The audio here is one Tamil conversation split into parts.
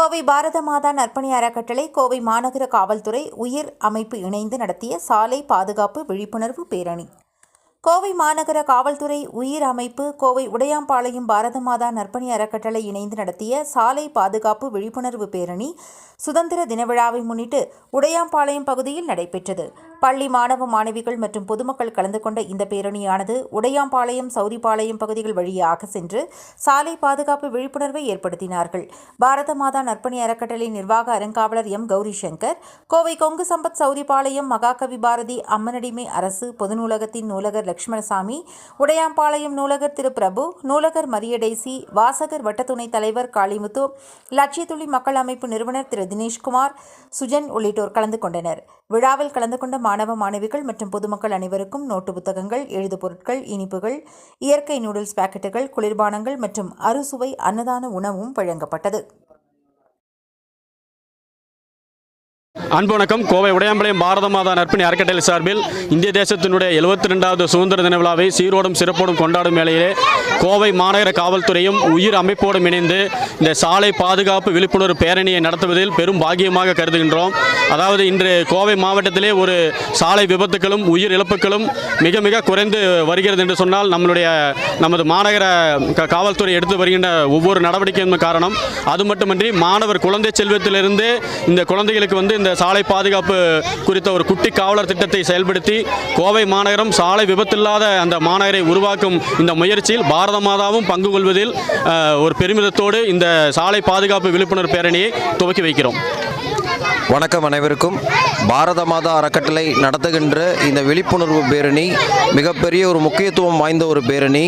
கோவை பாரத மாதா நற்பணி அறக்கட்டளை கோவை மாநகர காவல்துறை உயிர் அமைப்பு இணைந்து நடத்திய சாலை பாதுகாப்பு விழிப்புணர்வு பேரணி. கோவை மாநகர காவல்துறை உயிர் அமைப்பு கோவை உடையாம்பாளையம் பாரத மாதா நற்பணி அறக்கட்டளை இணைந்து நடத்திய சாலை பாதுகாப்பு விழிப்புணர்வு பேரணி சுதந்திர தின விழாவை முன்னிட்டு உடையாம்பாளையம் பகுதியில் நடைபெற்றது. பள்ளி மாணவ மாணவிகள் மற்றும் பொதுமக்கள் கலந்து கொண்ட இந்த பேரணியானது உடையாம்பாளையம் சௌரிபாளையம் பகுதிகள் வழியாக சென்று சாலை பாதுகாப்பு விழிப்புணர்வை ஏற்படுத்தினார்கள். பாரத மாதா நற்பணி அறக்கட்டளை நிர்வாக அறங்காவலர் எம். கௌரி சங்கர் கோவை கொங்கு சம்பத் சௌரிபாளையம் மகாகவி பாரதி அம்மனடிமை அரசு பொது நூலகத்தின் நூலகர் லட்சுமணசாமி உடையாம்பாளையம் நூலகர் திரு. பிரபு நூலகர் மரியடேசி வாசகர் வட்டத்துணை தலைவர் காளிமுத்து லட்சியத்துளி மக்கள் அமைப்பு நிறுவனர் திரு. தினேஷ்குமார் சுஜன் உள்ளிட்டோர் கலந்து கொண்டனர். விழாவில் கலந்து கொண்ட மாணவ மாணவிகள் மற்றும் பொதுமக்கள் அனைவருக்கும் நோட்டு புத்தகங்கள் எழுது பொருட்கள் இனிப்புகள் இயற்கை நூடுல்ஸ் பாக்கெட்டுகள் குளிர்பானங்கள் மற்றும் அறுசுவை அன்னதான உணவும் வழங்கப்பட்டது. அன்பு வணக்கம். கோவை உடையாம்பாளையம் பாரத மாதா நற்பணி அறக்கட்டளை சார்பில் இந்திய தேசத்தினுடைய எழுபத்தி ரெண்டாவது சுதந்திர தின விழாவை சீரோடும் சிறப்போடும் கொண்டாடும் வேளையிலே கோவை மாநகர காவல்துறையும் உயிர் அமைப்போடும் இணைந்து இந்த சாலை பாதுகாப்பு விழிப்புணர்வு பேரணியை நடத்துவதில் பெரும் பாக்கியமாக கருதுகின்றோம். அதாவது இன்று கோவை மாவட்டத்திலே ஒரு சாலை விபத்துகளும் உயிர் இழப்புகளும் மிக மிக குறைந்து வருகிறது என்று சொன்னால் நம்மளுடைய நமது மாநகர க- காவல்துறை எடுத்து வருகின்ற ஒவ்வொரு நடவடிக்கையும் காரணம். அது மட்டுமின்றி மாணவர் குழந்தை செல்வத்திலிருந்து இந்த குழந்தைகளுக்கு வந்து இந்த சாலை பாதுகாப்பு குறித்த ஒரு குட்டி காவலர் திட்டத்தை செயல்படுத்தி கோவை மாநகரம் சாலை விபத்தில்லாத அந்த மாநகரை உருவாக்கும் இந்த முயற்சியில் பாரத மாதாவும் பங்கு கொள்வதில் ஒரு பெருமிதத்தோடு இந்த சாலை பாதுகாப்பு விழிப்புணர்வு பேரணியை துவக்கி வைக்கிறோம். வணக்கம் அனைவருக்கும். பாரத மாதா அறக்கட்டளை நடத்துகின்ற இந்த விழிப்புணர்வு பேரணி மிகப்பெரிய ஒரு முக்கியத்துவம் வாய்ந்த ஒரு பேரணி.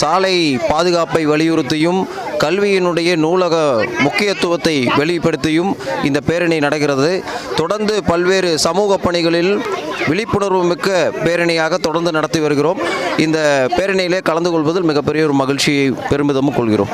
சாலை பாதுகாப்பை வலியுறுத்தியும் கல்வியினுடைய நூலக முக்கியத்துவத்தை வெளிப்படுத்தியும் இந்த பேரணி நடக்கிறது. தொடர்ந்து பல்வேறு சமூக பணிகளில் விழிப்புணர்வு மிக்க பேரணியாக தொடர்ந்து நடத்தி வருகிறோம். இந்த பேரணியிலே கலந்து கொள்வதில் மிகப்பெரிய ஒரு மகிழ்ச்சியை பெருமிதமும் கொள்கிறோம்.